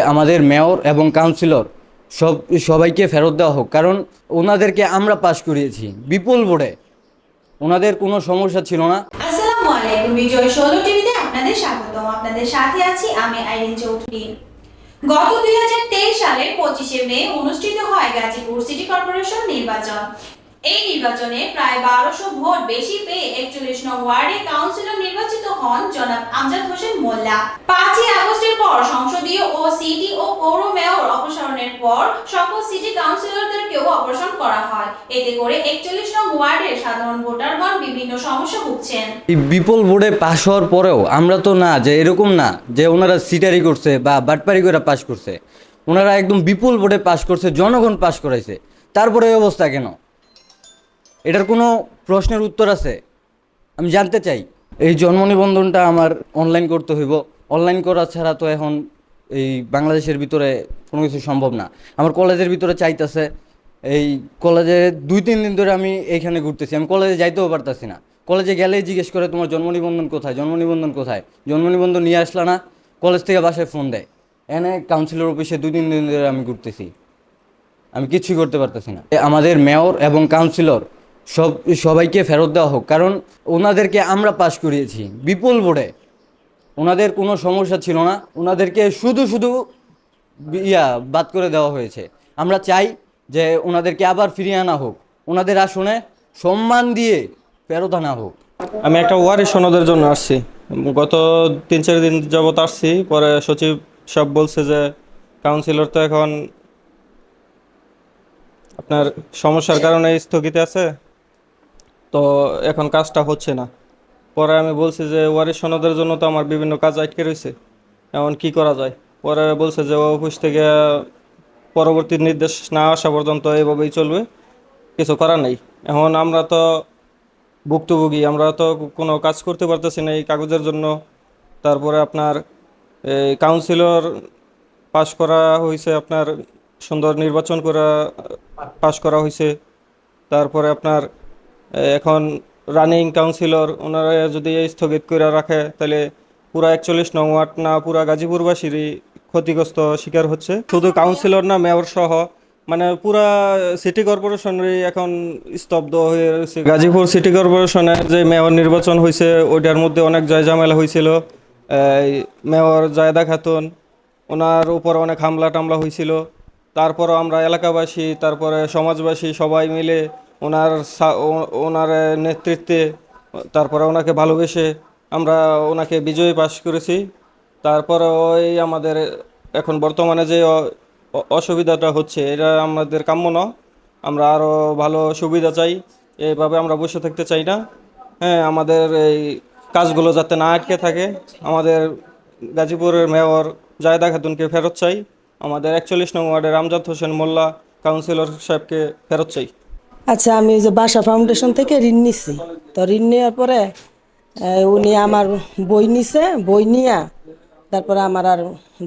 আমাদের মেয়র এবং কাউন্সিলর সব, সবাইকে ফেরত দেওয়া হোক। কারণ ওনাদেরকে আমরা পাশ করিয়েছি। বিপুল বোর্ডে। ওনাদের কোনো সমস্যা ছিল না। আমি গত দুই পঁচিশে মে অনুষ্ঠিত হয় গাজীপুর সিটি কর্পোরেশন নির্বাচন। এই নির্বাচনে প্রায় বারোশো ভোট বেশি পেয়ে একচল্লিশ নং ওয়ার্ডে কাউন্সিলর নির্বাচিত হন জনাব আমজাদ হোসেন মোল্লা। পাঁচই আগস্টের পর সংসদীয় ও সিটি ও পৌর মেয়র অপসারণের পর সকল সিটি কাউন্সিলরদেরকেও অপসারণ করা হয়। এতে করে একচল্লিশ নং ওয়ার্ডের সাধারণ ভোটারগণ বিভিন্ন সমস্যা ভুগছেন। বিপুল বোর্ডে পাশ হওয়ার পরেও আমরা তো না, যে এরকম না, যে ওনারা সিটারি করছে বা বাটপারি করে পাশ করছে। ওনারা একদম বিপুল বোর্ডে পাশ করছে, জনগণ পাশ করাইছে। তারপরে অবস্থা কেন? এটার কোনো প্রশ্নের উত্তর আছে? আমি জানতে চাই, এই জন্ম নিবন্ধনটা আমার অনলাইন করতে হইব। অনলাইন করা ছাড়া তো এখন এই বাংলাদেশের ভিতরে কোনো কিছু সম্ভব না। আমার কলেজের ভিতরে চাইতেছে, এই কলেজে দুই, তিন দিন ধরে আমি এইখানে ঘুরতেছি। আমি কলেজে যাইতেও পারতাছি না। কলেজে গেলেই জিজ্ঞেস করে, তোমার জন্ম নিবন্ধন কোথায়? জন্ম নিবন্ধন কোথায়? জন্ম নিবন্ধন নিয়ে আসলা না কলেজ থেকে বাসায় ফোন দেয়। এনে কাউন্সিলর অফিসে দুই, তিন দিন ধরে আমি ঘুরতেছি। আমি কিছুই করতে পারতেছি না। আমাদের মেয়র এবং কাউন্সিলর সব, সবাইকে ফেরত দেওয়া হোক। কারণ ওনাদেরকে আমরা পাশ করিয়েছি। বিপুল বোর্ডে। ওনাদের কোনো সমস্যা ছিল না। ওনাদেরকে শুধু শুধু ইয়া বাদ করে দেওয়া হয়েছে। আমরা চাই যে ওনাদেরকে আবার ফিরিয়ে আনা হোক। ওনাদের আসনে সম্মান দিয়ে ফেরত আনা হোক। আমি একটা ওয়ারি সনদের জন্য আসছি। গত তিন, চার দিন যাবত আসছি। পরে সচিব সব বলছে যে কাউন্সিলর তো এখন আপনার সমস্যার কারণে স্থগিত আছে। তো এখন কাজটা হচ্ছে না। পরে আমি বলছি যে ওয়ারি সনদের জন্য তো আমার বিভিন্ন কাজ আটকে রয়েছে। এমন কি করা যায়? পরে বলছে যে, অফিস থেকে পরবর্তী নির্দেশ না আসা পর্যন্ত এভাবেই চলবে। কিছু করার নেই। এখন আমরা তো ভুক্তভোগী, আমরা তো কোনো কাজ করতে পারতেছি না এই কাগজের জন্য। তারপরে আপনার এই কাউন্সিলর পাশ করা হয়েছে, আপনার সুন্দর নির্বাচন করা, পাশ করা হয়েছে। তারপরে আপনার এখন রানিং কাউন্সিলর ওনারা যদি স্থগিত করে রাখে, তাহলে পুরা একচল্লিশ নং ওয়ার্ড না, পুরা গাজীপুরবাসীরই ক্ষতিগ্রস্ত শিকার হচ্ছে। শুধু কাউন্সিলর না মেয়র সহ মানে পুরা সিটি কর্পোরেশনেরই এখন স্তব্ধ হয়ে রয়েছে। গাজীপুর সিটি কর্পোরেশনের যে মেয়র নির্বাচন হয়েছে ওইটার মধ্যে অনেক জয় ঝামেলা হয়েছিল মেয়র জায়দা খাতুন, ওনার উপর অনেক হামলা টামলা হয়েছিল তারপরও আমরা এলাকাবাসী, তারপরে সমাজবাসী সবাই মিলে ওনার ওনার নেতৃত্বে, তারপরে ওনাকে ভালোবেসে আমরা ওনাকে বিজয়ী পাশ করেছি। তারপরে ওই আমাদের এখন বর্তমানে যে অসুবিধাটা হচ্ছে, এটা আমাদের কাম্য না আমরা আরও ভালো সুবিধা চাই এইভাবে আমরা বসে থাকতে চাই না। হ্যাঁ আমাদের এই কাজগুলো যাতে না আটকে থাকে, আমাদের গাজীপুরের মেয়র জায়দা খাতুনকে ফেরত চাই। আমাদের একচল্লিশ নং ওয়ার্ডের আমজাদ হোসেন মোল্লা, কাউন্সিলর সাহেবকে ফেরত চাই। আচ্ছা আমি ওই যে বাসা ফাউন্ডেশন থেকে ঋণ নিছি। তো ঋণ নেওয়ার পরে উনি আমার বই নিছে, বই নিয়া তারপরে আমার আর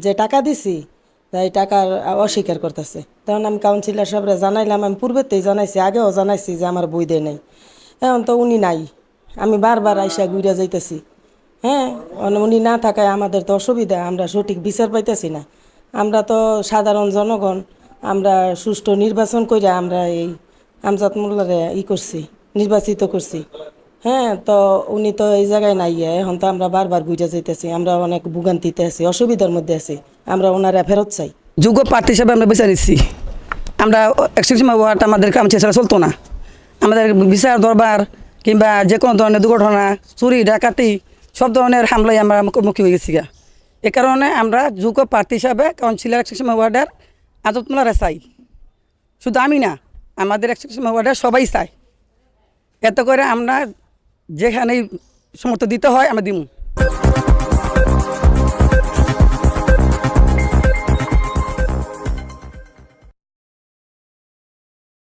যে টাকা দিছি, তাই টাকার অস্বীকার করতেছে। তখন আমি কাউন্সিলর সাহেবরা জানাইলাম, আমি পূর্বেতেই জানাইছি, আগেও জানাইছি যে আমার বই দেয় নাই। এখন তো উনি নাই, আমি বারবার আইসা ঘুরে যাইতেছি। হ্যাঁ উনি না থাকায় আমাদের তো অসুবিধা, আমরা সঠিক বিচার পাইতেছি না। আমরা তো সাধারণ জনগণ, আমরা সুষ্ঠু নির্বাচন করে আমরা এই আমজাদ মোল্লারে ই করছি, নির্বাচিত করছি। হ্যাঁ তো উনি তো এই জায়গায় নাই, এখন তো আমরা বারবার ঘুরে যাইতেছি, আমরা অনেক ভোগান্তিতে আছি, অসুবিধার মধ্যে আছি, আমরা ওনারা ফেরত চাই। যোগ্য প্রার্থী হিসাবে আমরা বেছে নিচ্ছি। আমরা একশো সময় ওয়ার্ড আমাদের কাম ছাড়া চলতো না। আমাদের বিচার দরবার কিংবা যে কোনো ধরনের দুর্ঘটনা, চুরি, ডাকাতি, সব ধরনের হামলায় আমরা মুখোমুখি হয়ে গেছি গা। এ কারণে আমরা যোগ্য প্রার্থী হিসাবে কাউন্সিলর একশো সময় ওয়ার্ডের আদতমলারা চাই। শুধু আমি না আমাদের একশো সময় ওয়ার্ডের সবাই চায়। এত করে আমরা যেখানেই সমর্থ দিতে হয়, আমরা দিমু।